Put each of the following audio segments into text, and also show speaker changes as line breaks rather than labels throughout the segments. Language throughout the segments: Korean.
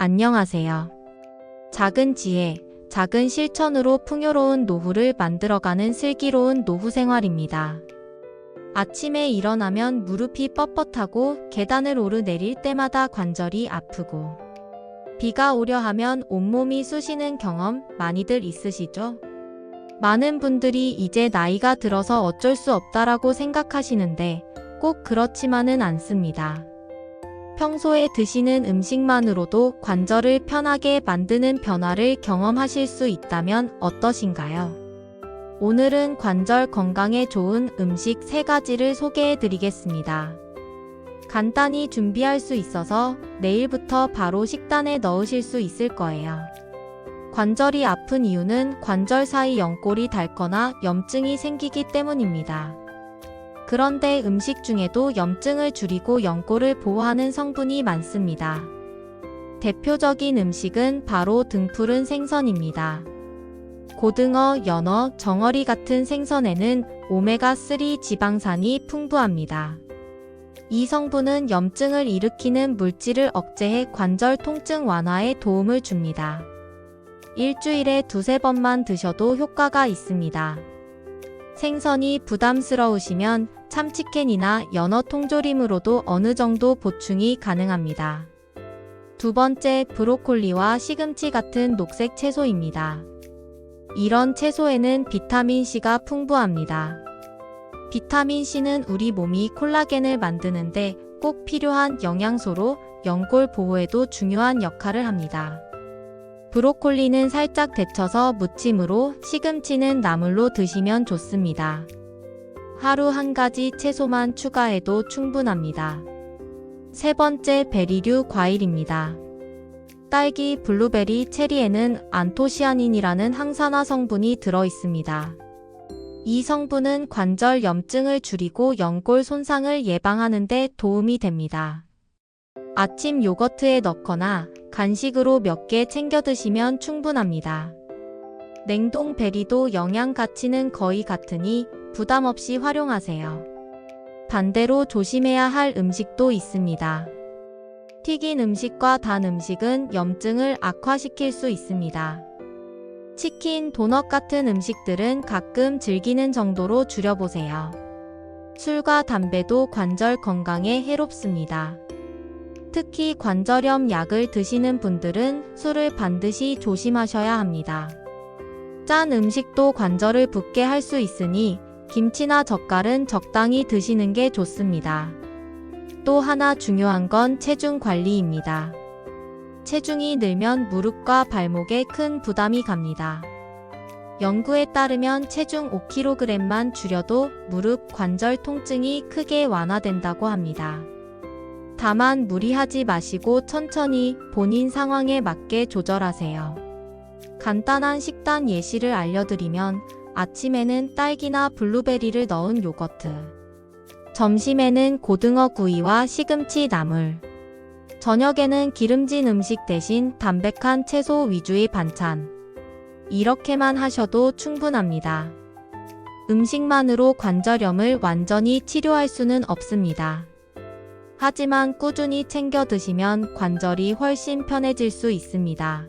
안녕하세요. 작은 지혜, 작은 실천으로 풍요로운 노후를 만들어가는 슬기로운 노후 생활입니다. 아침에 일어나면 무릎이 뻣뻣하고 계단을 오르내릴 때마다 관절이 아프고 비가 오려 하면 온몸이 쑤시는 경험 많이들 있으시죠? 많은 분들이 이제 나이가 들어서 어쩔 수 없다라고 생각하시는데 꼭 그렇지만은 않습니다. 평소에 드시는 음식만으로도 관절을 편하게 만드는 변화를 경험하실 수 있다면 어떠신가요? 오늘은 관절 건강에 좋은 음식 3가지를 소개해 드리겠습니다. 간단히 준비할 수 있어서 내일부터 바로 식단에 넣으실 수 있을 거예요. 관절이 아픈 이유는 관절 사이 연골이 닳거나 염증이 생기기 때문입니다. 그런데 음식 중에도 염증을 줄이고 연골을 보호하는 성분이 많습니다. 대표적인 음식은 바로 등푸른 생선입니다. 고등어, 연어, 정어리 같은 생선에는 오메가3 지방산이 풍부합니다. 이 성분은 염증을 일으키는 물질을 억제해 관절 통증 완화에 도움을 줍니다. 일주일에 두세 번만 드셔도 효과가 있습니다. 생선이 부담스러우시면 참치캔이나 연어 통조림으로도 어느 정도 보충이 가능합니다. 두 번째, 브로콜리와 시금치 같은 녹색 채소입니다. 이런 채소에는 비타민C가 풍부합니다. 비타민C는 우리 몸이 콜라겐을 만드는데 꼭 필요한 영양소로 연골 보호에도 중요한 역할을 합니다. 브로콜리는 살짝 데쳐서 무침으로 시금치는 나물로 드시면 좋습니다. 하루 한 가지 채소만 추가해도 충분합니다. 세 번째 베리류 과일입니다. 딸기, 블루베리, 체리에는 안토시아닌이라는 항산화 성분이 들어 있습니다. 이 성분은 관절 염증을 줄이고 연골 손상을 예방하는 데 도움이 됩니다. 아침 요거트에 넣거나 간식으로 몇 개 챙겨 드시면 충분합니다. 냉동 베리도 영양 가치는 거의 같으니 부담 없이 활용하세요. 반대로 조심해야 할 음식도 있습니다. 튀긴 음식과 단 음식은 염증을 악화시킬 수 있습니다. 치킨, 도넛 같은 음식들은 가끔 즐기는 정도로 줄여보세요. 술과 담배도 관절 건강에 해롭습니다. 특히 관절염 약을 드시는 분들은 술을 반드시 조심하셔야 합니다. 짠 음식도 관절을 붓게 할 수 있으니 김치나 젓갈은 적당히 드시는 게 좋습니다. 또 하나 중요한 건 체중 관리입니다. 체중이 늘면 무릎과 발목에 큰 부담이 갑니다. 연구에 따르면 체중 5kg만 줄여도 무릎 관절 통증이 크게 완화된다고 합니다. 다만 무리하지 마시고 천천히 본인 상황에 맞게 조절하세요. 간단한 식단 예시를 알려드리면 아침에는 딸기나 블루베리를 넣은 요거트. 점심에는 고등어 구이와 시금치 나물. 저녁에는 기름진 음식 대신 담백한 채소 위주의 반찬. 이렇게만 하셔도 충분합니다. 음식만으로 관절염을 완전히 치료할 수는 없습니다. 하지만 꾸준히 챙겨 드시면 관절이 훨씬 편해질 수 있습니다.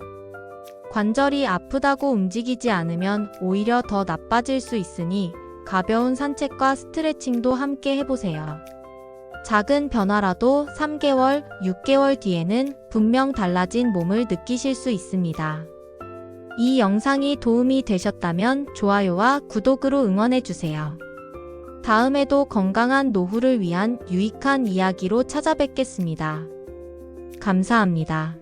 관절이 아프다고 움직이지 않으면 오히려 더 나빠질 수 있으니 가벼운 산책과 스트레칭도 함께 해보세요. 작은 변화라도 3개월, 6개월 뒤에는 분명 달라진 몸을 느끼실 수 있습니다. 이 영상이 도움이 되셨다면 좋아요와 구독으로 응원해주세요. 다음에도 건강한 노후를 위한 유익한 이야기로 찾아뵙겠습니다. 감사합니다.